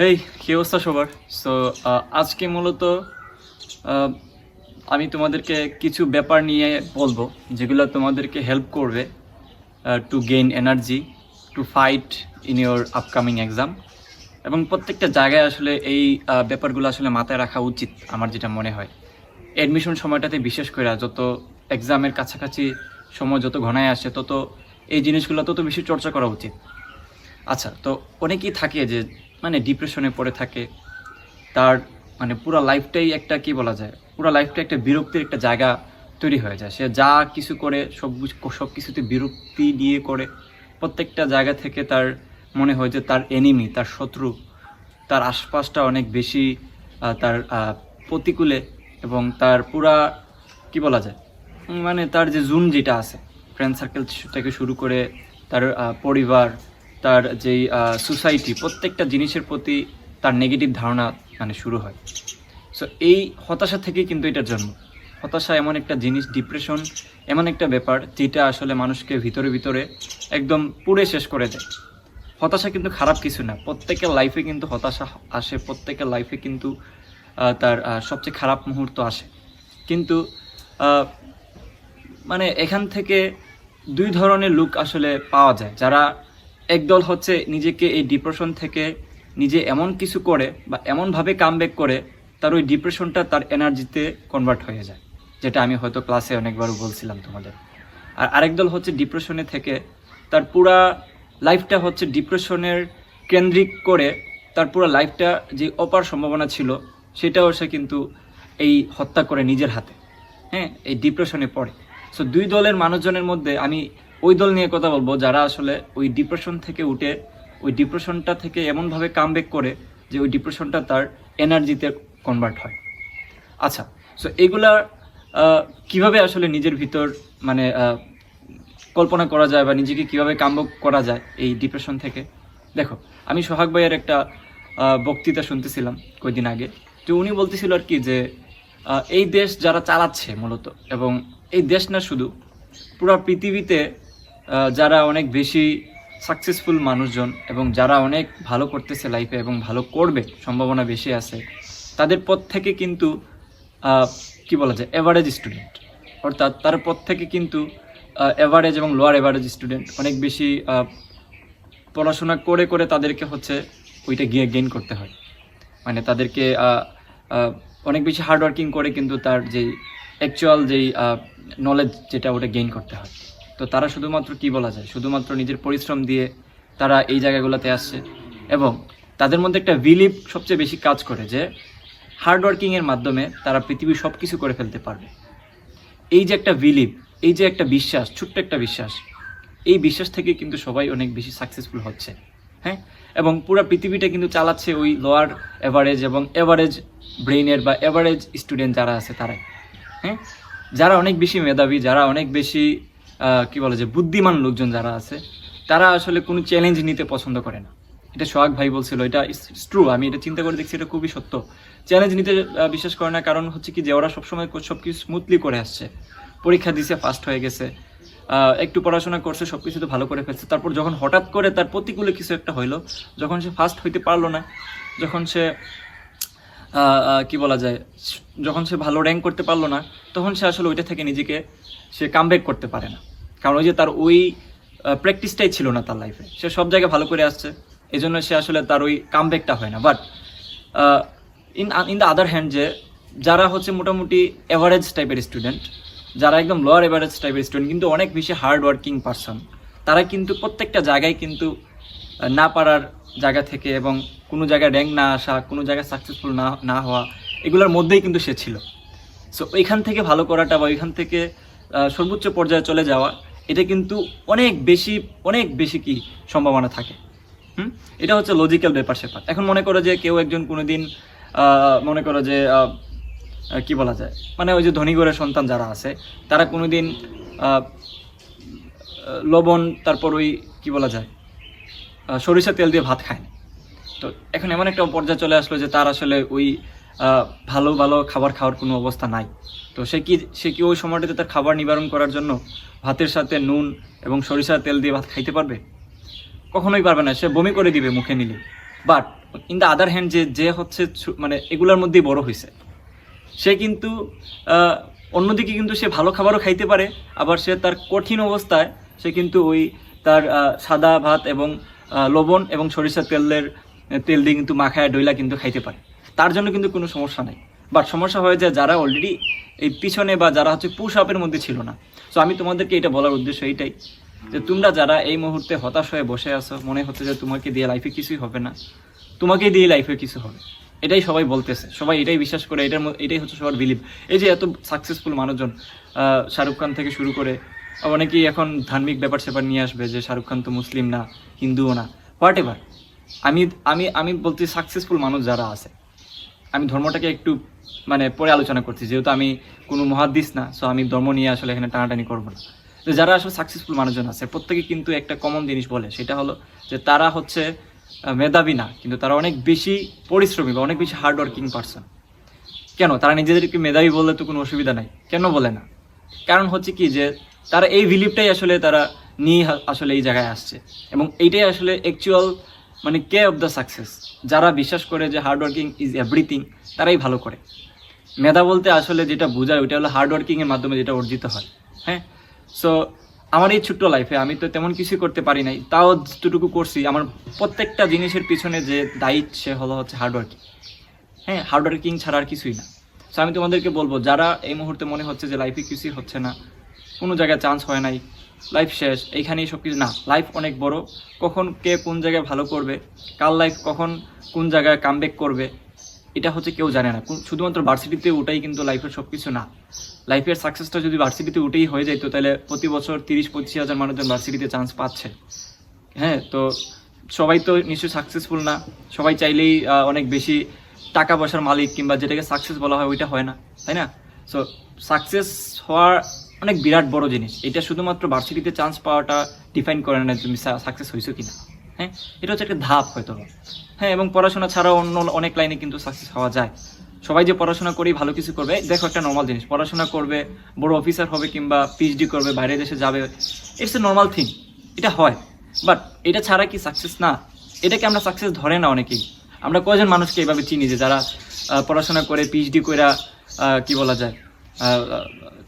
হেই কি অবস্থা সবার? সো আজকে মূলত আমি তোমাদেরকে কিছু ব্যাপার নিয়ে বলব, যেগুলো তোমাদেরকে হেল্প করবে to gain energy to fight in your upcoming exam এবং প্রত্যেকটা জায়গায় আসলে এই ব্যাপারগুলো আসলে মাথায় রাখা উচিত, আমার যেটা মনে হয়। অ্যাডমিশন সময়টাতে বিশেষ করে, যত এক্সামের কাছাকাছি সময় যত ঘনায় আসে, তত এই জিনিসগুলো তত বেশি চর্চা করা উচিত। আচ্ছা তো অনেকেই থাকে যে মানে ডিপ্রেশনে পড়ে থাকে। তার মানে পুরো লাইফটাই একটা, কি বলা যায়? পুরো লাইফটা একটা বিরক্তির একটা জায়গা তৈরি হয়ে যায়। সে যা কিছু করে, সব সব কিছুতে বিরক্তি নিয়ে করে, প্রত্যেকটা জায়গা থেকে তার মনে হয় যে তার এনিমি তার শত্রু, তার আশপাশটা অনেক বেশি তার প্রতিকূলে এবং তার পুরা, কি বলা যায়? মানে তার যে জুন যেটা আছে ফ্রেন্ড সার্কেল থেকে শুরু করে তার পরিবার তার যেই সোসাইটি প্রত্যেকটা জিনিসের প্রতি তার নেগেটিভ ধারণা মানে শুরু হয়। সো এই হতাশা থেকেই কিন্তু এটার জন্ম। হতাশা এমন একটা জিনিস ডিপ্রেশন এমন একটা ব্যাপার যেটা আসলে মানুষকে ভিতরে ভিতরে একদম পুড়ে শেষ করে দেয়। হতাশা কিন্তু খারাপ কিছু না। প্রত্যেকের লাইফে কিন্তু হতাশা আসে, প্রত্যেকের লাইফে কিন্তু তার সবচেয়ে খারাপ মুহূর্ত আসে। কিন্তু মানে এখান থেকে দুই ধরনের লুক আসলে পাওয়া যায়। যারা একদল হচ্ছে নিজেকে এই ডিপ্রেশন থেকে নিজে এমন কিছু করে বা এমনভাবে কামব্যাক করে, তার ওই ডিপ্রেশনটা তার এনার্জিতে কনভার্ট হয়ে যায়, যেটা আমি হয়তো ক্লাসে অনেকবার বলছিলাম তোমাদের। আর আরেক দল হচ্ছে ডিপ্রেশনে থেকে, তার পুরা লাইফটা হচ্ছে ডিপ্রেশনের কেন্দ্রিক করে, তার পুরো লাইফটা যে অপার সম্ভাবনা ছিল, সেটাও সে কিন্তু এই হত্যা করে নিজের হাতে। হ্যাঁ এই ডিপ্রেশনে পড়ে। সো দুই দলের মানুষজনের মধ্যে আমি ওই দল নিয়ে কথা বলব যারা আসলে ওই ডিপ্রেশন থেকে উঠে, ওই ডিপ্রেশনটা থেকে এমনভাবে কামব্যাক করে যে ওই ডিপ্রেশনটা তার এনার্জিতে কনভার্ট হয়। আচ্ছা সো এগুলা কীভাবে আসলে নিজের ভিতর মানে কল্পনা করা যায় বা নিজেকে কীভাবে কাম্য করা যায় এই ডিপ্রেশন থেকে? দেখো, আমি সোহাগ ভাইয়ের একটা বক্তৃতা শুনতেছিলাম কয়েকদিন আগে। তো উনি বলতেছিল আর কি যে এই দেশ যারা চালাচ্ছে মূলত এবং এই দেশ না শুধু, পুরো পৃথিবীতে যারা অনেক বেশি সাকসেসফুল মানুষজন এবং যারা অনেক ভালো করতেছে লাইফে এবং ভালো করবে, সম্ভাবনা বেশি আছে, তাদের থেকে কিন্তু কি বলা যায় এভারেজ স্টুডেন্ট অর্থাৎ তার থেকে কিন্তু এভারেজ এবং লোয়ার এভারেজ স্টুডেন্ট অনেক বেশি পড়াশোনা করে করে তাদেরকে হচ্ছে ওইটা গিয়ে গেইন করতে হয়। মানে তাদেরকে অনেক বেশি হার্ডওয়ার্কিং করে কিন্তু তার যেই অ্যাকচুয়াল যেই নলেজ যেটা ওটা গেইন করতে হয়। তো তারা শুধুমাত্র কি বলা যায়? শুধুমাত্র নিজের পরিশ্রম দিয়ে তারা এই জায়গাগুলোতে আসছে। এবং তাদের মধ্যে একটা বিলিভ সবচেয়ে বেশি কাজ করে যে হার্ডওয়ার্কিংয়ের মাধ্যমে তারা পৃথিবীর সব কিছু করে ফেলতে পারবে। এই যে একটা বিলিভ, এই যে একটা বিশ্বাস, ছোট্ট একটা বিশ্বাস, এই বিশ্বাস থেকে কিন্তু সবাই অনেক বেশি সাকসেসফুল হচ্ছে। হ্যাঁ? এবং পুরো পৃথিবীটা কিন্তু চালাচ্ছে ওই লোয়ার এভারেজ এবং এভারেজ ব্রেইনের বা এভারেজ স্টুডেন্ট যারা আছে তারাই। হ্যাঁ? যারা অনেক বেশি মেধাবী, যারা অনেক বেশি কি বলে যে, বুদ্ধিমান লোকজন যারা আছে, তারা আসলে কোনো চ্যালেঞ্জ নিতে পছন্দ করে না। এটা সোহাগ ভাই বলছিল, এটা ট্রু আমি এটা চিন্তা করে দেখছি, এটা খুবই সত্য। চ্যালেঞ্জ নিতে বিশ্বাস করে না, কারণ হচ্ছে কি যে, ওরা সবসময় সব কিছু স্মুথলি করে আসছে। পরীক্ষা দিছে ফার্স্ট হয়ে গেছে। একটু পড়াশোনা করছে সব কিছু তো ভালো করে ফেলছে। তারপর যখন হঠাৎ করে তার প্রতিকূলে কিছু একটা হইল, যখন সে ফার্স্ট হইতে পারল না, যখন সে কি বলা যায়, যখন সে ভালো র্যাঙ্ক করতে পারল না, তখন সে আসলে ওইটা থেকে নিজেকে, সে কামব্যাক করতে পারে না। কারণ ওই যে তার ওই প্র্যাকটিসটাই ছিল না তার লাইফে সে সব জায়গায় ভালো করে আসছে। এই জন্য সে আসলে তার ওই কামব্যাকটা হয় না। But in in the other hand যে, যারা হচ্ছে মোটামুটি এভারেজ টাইপের স্টুডেন্ট যারা একদম লোয়ার এভারেজ টাইপের স্টুডেন্ট কিন্তু অনেক বেশি হার্ড ওয়ার্কিং পারসন তারা কিন্তু প্রত্যেকটা জায়গায় কিন্তু না পারার জায়গা থেকে এবং কোনো জায়গায় র্যাঙ্ক না আসা, কোনো জায়গায় সাকসেসফুল না না হওয়া, এগুলোর মধ্যেই কিন্তু সে ছিল। সো ওইখান থেকে ভালো করাটা বা ওইখান থেকে সর্বোচ্চ পর্যায়ে চলে যাওয়া এটা কিন্তু অনেক বেশি অনেক বেশি কি সম্ভাবনা থাকে। হুম? এটা হচ্ছে লজিক্যাল ব্যাপার স্যাপার। এখন মনে করো যে কেউ একজন কোনো দিন মনে করো যে কি বলা যায়? মানে ওই যে ধনী ঘরের সন্তান যারা আছে তারা কোনোদিন আহ, লবণ তারপর ওই কি বলা যায় সরিষা তেল দিয়ে ভাত খায় তো এখন এমন একটা পর্যায়ে চলে আসলো যে তার আসলে ওই ভালো ভালো খাবার খাওয়ার কোনো অবস্থা নাই। তো সে কি সে কি ওই সময়টাতে তার খাবার নিবারণ করার জন্য ভাতের সাথে নুন এবং সরিষার তেল দিয়ে ভাত খাইতে পারবে? কখনোই পারবে না, সে বমি করে দিবে মুখে নিলে। But in the other hand যে যে হচ্ছে মানে এগুলোর মধ্যেই বড় হয়েছে সে কিন্তু অন্যদিকে কিন্তু সে ভালো খাবারও খাইতে পারে, আবার সে তার কঠিন অবস্থায় সে কিন্তু ওই তার সাদা ভাত এবং লবণ এবং সরিষার তেলের, তেল দিয়ে কিন্তু মাখায়, ডইলা কিন্তু খাইতে পারে। তার জন্য কিন্তু কোনো সমস্যা নেই। বাট সমস্যা হয়ে যায় যারা অলরেডি এই পিছনে বা যারা হচ্ছে পুশ আপের মধ্যে ছিল না। সো আমি তোমাদেরকে এটা বলার উদ্দেশ্য এইটাই যে তোমরা যারা এই মুহূর্তে হতাশ হয়ে বসে আছো, মনে হচ্ছে যে তোমাকে দিয়ে লাইফে কিছুই হবে না। তোমাকে দিয়ে লাইফে কিছু হবে। এটাই সবাই বলতেছে। সবাই এটাই বিশ্বাস করে, এটার এটাই হচ্ছে সবার বিলিভ এই যে এত সাকসেসফুল মানুষজন শাহরুখ খান থেকে শুরু করে অনেকেই এখন ধার্মিক ব্যাপার স্যাপার নিয়ে আসবে যে শাহরুখ খান তো মুসলিম না, হিন্দুও না। হোয়াট এভার আমি আমি আমি বলতে সাকসেসফুল মানুষ যারা আছে আমি ধর্মটাকে একটু মানে পরে আলোচনা করছি, যেহেতু আমি কোনো মহাদ্দিস না সো আমি ধর্ম নিয়ে আসলে এখানে টানাটানি করব না। তো যারা আসলে সাকসেসফুল মানুষজন আছে, প্রত্যেকে কিন্তু একটা কমন জিনিস বলে, সেটা হলো যে তারা হচ্ছে মেধাবী না, কিন্তু তারা অনেক বেশি পরিশ্রমী বা অনেক বেশি হার্ড ওয়ার্কিং পারসন কেন? তারা নিজেদেরকে মেধাবী বললে তো কোনো অসুবিধা নাই। কেন বলে না? কারণ হচ্ছে কি যে, তারা এই বিলিভটাই আসলে তারা নিয়ে আসলে এই জায়গায় আসছে। এবং এইটাই আসলে অ্যাকচুয়াল মানে কে অফ দ্য সাকসেস যারা বিশ্বাস করে যে হার্ড ওয়ার্কিং ইজ এভরিথিং তারাই ভালো করে। মেধা বলতে আসলে যেটা বোঝায়, ওইটা হলো হার্ড ওয়ার্কিং মাধ্যমে যেটা অর্জিত হয়। হ্যাঁ? সো আমার এই ছোট্ট লাইফে আমি তো তেমন কিছু করতে পারি নাই, তাও যতটুকু করছি, আমার প্রত্যেকটা জিনিসের পিছনে যে দায়িত্ব, সে হলো হচ্ছে হার্ড ওয়ার্কিং হ্যাঁ? হার্ড ওয়ার্কিং ছাড়া আর কিছুই না। সো আমি তোমাদেরকে বলব, যারা এই মুহূর্তে মনে হচ্ছে যে লাইফে কিছুই হচ্ছে না, কোনো জায়গায় চান্স হয় নাই লাইফ শেষ, এইখানেই সব কিছু না লাইফ অনেক বড়। কখন কে কোন জায়গায় ভালো করবে, কার লাইফ কখন কোন জায়গায় কামব্যাক করবে, এটা হচ্ছে কেউ জানে না। শুধুমাত্র ভার্সিটিতে ওটাই কিন্তু লাইফের সব কিছু না। লাইফের সাকসেসটা যদি ভার্সিটিতে উঠেই হয়ে যেত তাহলে প্রতি বছর তিরিশ, পঁচিশ হাজার মানুষজন ভার্সিটিতে চান্স পাচ্ছে। হ্যাঁ তো সবাই তো নিশ্চয়ই সাকসেসফুল না। সবাই চাইলেই অনেক বেশি টাকা পয়সার মালিক কিংবা যেটাকে সাকসেস বলা হয়, ওইটা হয় না। তাই না? সো সাকসেস হওয়ার অনেক বিরাট বড় জিনিস। এটা শুধুমাত্র ভার্সিটিতে চান্স পাওয়াটা ডিফাইন করে না তুমি সাকসেস হয়েছো কিনা। হ্যাঁ? এটা হচ্ছে একটা ধাপ হয়তো। হ্যাঁ এবং পড়াশোনা ছাড়াও অন্য অনেক লাইনে কিন্তু সাকসেস হওয়া যায়। সবাই যে পড়াশোনা করেই ভালো কিছু করবে, দেখো একটা নর্মাল জিনিস। পড়াশোনা করবে, বড় অফিসার হবে কিংবা পিএইচডি করবে, বাইরে দেশে যাবে ইটস এ নর্মাল থিং এটা হয়। বাট এটা ছাড়া কি সাকসেস না? এটাকে আমরা সাকসেস ধরে না অনেকেই। আমরা কয়জন মানুষকে এভাবে চিনি যে যারা পড়াশোনা করে পিএইচডি করে কি বলা যায়?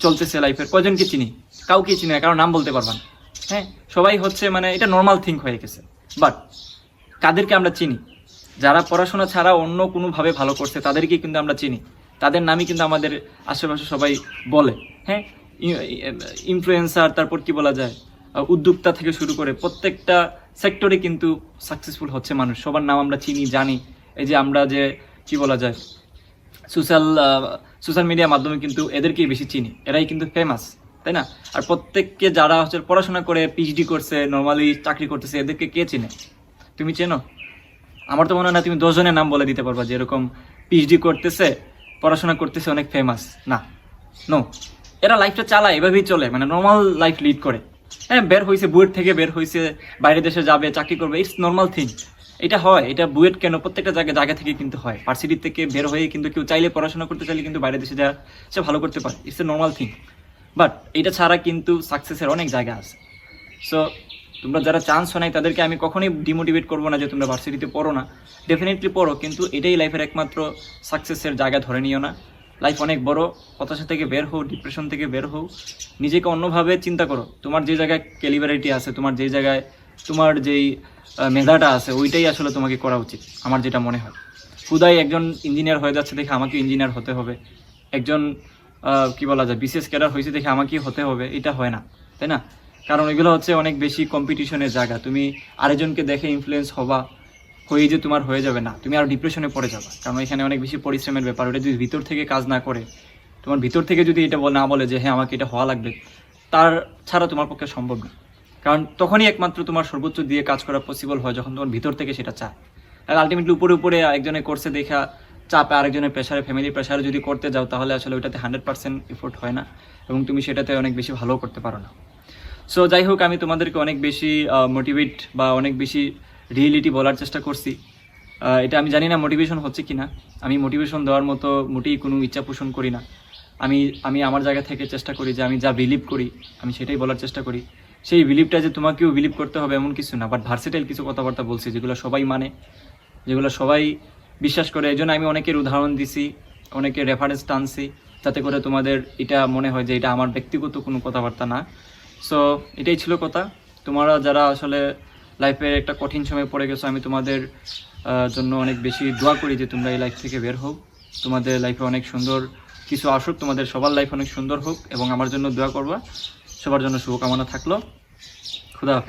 চলতেছে লাইফের কয়জনকে চিনি? কাউকে চিনি না কারণ নাম বলতে পারবা না। হ্যাঁ সবাই হচ্ছে মানে এটা নর্মাল থিং হয়ে গেছে। বাট কাদেরকে আমরা চিনি? যারা পড়াশোনা ছাড়া অন্য কোনোভাবে ভালো করছে তাদেরকে কিন্তু আমরা চিনি। তাদের নামই কিন্তু আমাদের আশেপাশে সবাই বলে। হ্যাঁ ইনফ্লুয়েন্সার তারপর কি বলা যায়? উদ্যোক্তা থেকে শুরু করে প্রত্যেকটা সেক্টরে কিন্তু সাকসেসফুল হচ্ছে মানুষ। সবার নাম আমরা চিনি, জানি। এই যে আমরা যে, কি বলা যায়? সোশ্যাল সোশ্যাল মিডিয়ার মাধ্যমে কিন্তু এদেরকেই বেশি চিনি। এরাই কিন্তু ফেমাস তাই না? আর প্রত্যেককে যারা হচ্ছে পড়াশোনা করে পিএইচডি করছে নর্মালি চাকরি করতেছে, এদেরকে কে চেনে? তুমি চেনো? আমার তো মনে হয় না তুমি দশজনের নাম বলে দিতে পারবা যে এরকম পিএইচডি করতেছে, পড়াশোনা করতেছে, অনেক ফেমাস না। নো এরা লাইফটা চালায়, এভাবেই চলে মানে নর্মাল লাইফ লিড করে। হ্যাঁ বের হয়েছে বুয়েট থেকে বের হয়েছে বাইরে দেশে যাবে, চাকরি করবে ইটস নর্মাল থিং এটা হয়, এটা বুয়েট কেন? প্রত্যেকটা জায়গায় জায়গা থেকে কিন্তু হয়। ভার্সিটি থেকে বের হয়ে কিন্তু কেউ চাইলে পড়াশোনা করতে চাইলে কিন্তু বাইরে দেশে যা সে ভালো করতে পারে। It's a normal thing but এটা ছাড়া কিন্তু সাকসেসের অনেক জায়গা আছে। সো তোমরা যারা চান্স হয় তাদেরকে আমি কখনোই ডিমোটিভেট করব না যে তোমরা ভার্সিটিতে পড়ো না। ডেফিনেটলি পড়ো, কিন্তু এটাই লাইফের একমাত্র সাকসেসের জায়গা ধরে নিও না। লাইফ অনেক বড়, হতাশা থেকে বের হও ডিপ্রেশন থেকে বের হও। নিজেকে অন্যভাবে চিন্তা করো। তোমার যে জায়গায় ক্যালিবারিটি আছে, তোমার যে জায়গায় তোমার যেই মেধাটা আছে, ওইটাই আসলে তোমাকে করা উচিত, আমার যেটা মনে হয়। খুদাই একজন ইঞ্জিনিয়ার হয়ে যাচ্ছে দেখে আমাকে ইঞ্জিনিয়ার হতে হবে। একজন কি বলা যায়, বিশেষ ক্যাডার হয়েছে দেখে আমাকে হতে হবে, এটা হয় না, তাই না? কারণ এগুলো হচ্ছে অনেক বেশি কম্পিটিশনের জায়গা। তুমি আরেকজনকে দেখে ইনফ্লুয়েন্স হবা হয়ে যে তোমার হয়ে যাবে না। তুমি আরও ডিপ্রেশনে পড়ে যাবে, কারণ এখানে অনেক বেশি পরিশ্রমের ব্যাপার, ওটা যদি ভিতর থেকে কাজ না করে, তোমার ভিতর থেকে যদি এটা না বলে যে হ্যাঁ আমাকে এটা হওয়া লাগবে, তার ছাড়া তোমার পক্ষে সম্ভব না। কারণ তখনই একমাত্র তোমার সর্বোচ্চ দিয়ে কাজ করা পসিবল হয় যখন তোমার ভিতর থেকে সেটা চায়। আর আলটিমেটলি উপরে উপরে একজনের কোর্সে দেখা, চাপে আরেকজনের প্রেশারে ফ্যামিলির প্রেশারে যদি করতে যাও তাহলে আসলে ওইটাতে হান্ড্রেড পার্সেন্ট এফোর্ট হয় না এবং তুমি সেটাতে অনেক বেশি ভালো করতে পারো না। সো যাই হোক, আমি তোমাদেরকে অনেক বেশি মোটিভেট বা অনেক বেশি রিয়েলিটি বলার চেষ্টা করছি। এটা আমি জানি না মোটিভেশন হচ্ছে কি না আমি মোটিভেশন দেওয়ার মতো মোটেই কোনো ইচ্ছা পোষণ করি না। আমি আমি আমার জায়গা থেকে চেষ্টা করি যে আমি যা বিলিভ করি, আমি সেটাই বলার চেষ্টা করি। সেই বিলিভটা যে তোমাকেও বিলিভ করতে হবে এমন কিছু না। বাট ভার্সেটাইল কিছু কথাবার্তা বলছি যেগুলো সবাই মানে যেগুলো সবাই বিশ্বাস করে। এই জন্য আমি অনেকের উদাহরণ দিছি, অনেকের রেফারেন্স টানছি যাতে করে তোমাদের এটা মনে হয় যে এটা আমার ব্যক্তিগত কোনো কথাবার্তা না। সো এটাই ছিল কথা। তোমরা যারা আসলে লাইফে একটা কঠিন সময় পড়ে গেছো, আমি তোমাদের জন্য অনেক বেশি দোয়া করি যে তোমরা এই লাইফ থেকে বের হোক তোমাদের লাইফে অনেক সুন্দর কিছু আসুক, তোমাদের সবার লাইফ অনেক সুন্দর হোক এবং আমার জন্য দোয়া করবা। সবার জন্য শুভকামনা থাকল। খুদা হাফিজ।